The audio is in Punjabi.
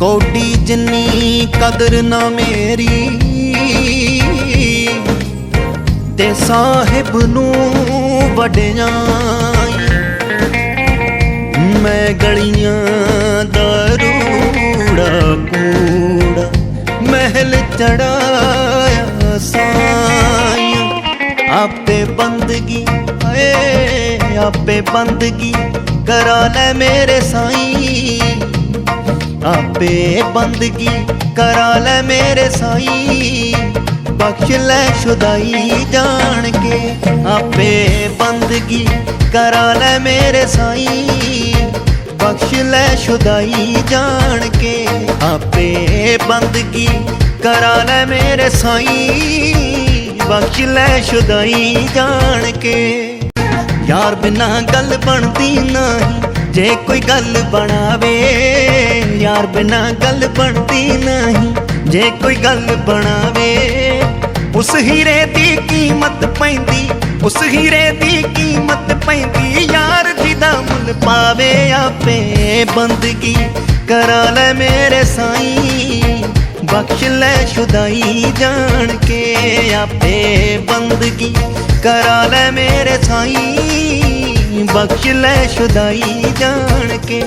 ਕੋਡੀ ਜਿੰਨੀ ਕਦਰ ਨਾ ਮੇਰੀ। ਤੇ ਸਾਹਿਬ ਨੂੰ ਵਡਿਆਈ ਮੈਂ ਗਲੀਆਂ ਦਾ ਰੂੜਾ ਕੂੜਾ ਮਹਿਲ ਚੜਾਇਆ ਸਾਈਆਂ। ਆਪੇ ਬੰਦਗੀ ਏ ਆਪੇ ਬੰਦਗੀ ਕਰਾ ਲੈ ਮੇਰੇ ਸਾਈਂ ਆਪੇ ਬੰਦਗੀ ਕਰਾ ਲੈ ਮੇਰੇ ਸਾਈ। ਬਖਸ਼ ਲੈ ਸ਼ੁਦਾਈ ਜਾਣ ਕੇ। ਆਪੇ ਬੰਦਗੀ ਕਰਾ ਲੈ ਮੇਰੇ ਸਾਈ। ਬਖਸ਼ ਲੈ ਸ਼ੁਦਾਈ ਜਾਣ ਕੇ। ਆਪੇ ਬੰਦਗੀ ਕਰਾ ਲੈ ਮੇਰੇ ਸਾਈ। ਬਖਸ਼ ਲੈ ਸ਼ੁਦਾਈ ਜਾਣ ਕੇ। ਯਾਰ ਬਿਨਾ ਗੱਲ ਬਣਦੀ ਨਹੀਂ। ਜੇ ਕੋਈ ਗੱਲ ਬਣਾਵੇ, ਯਾਰ ਬਿਨਾ ਗੱਲ ਬਣਦੀ ਨਹੀਂ। ਜੇ ਕੋਈ ਗੱਲ ਬਣਾਵੇ, ਉਸ ਹੀਰੇ ਦੀ ਕੀਮਤ ਪੈਂਦੀ, ਉਸ ਹੀਰੇ ਦੀ ਕੀਮਤ ਪੈਂਦੀ। ਯਾਰ ਜੀ ਦਾ ਮੁੱਲ ਪਾਵੇ ਆਪੇ ਬੰਦਗੀ, ਕਰਾ ਲੈ ਮੇਰੇ ਸਾਈਂ। ਬਖਸ਼ ਲੈ ਸ਼ੁਦਾਈ ਜਾਣ ਕੇ ਆਪੇ ਬੰਦਗੀ, ਕਰਾ ਲੈ ਮੇਰੇ ਸਾਈਂ। ਬਖਸ਼ ਲੈ ਸ਼ੁਦਾਈ ਜਾਣ ਕੇ।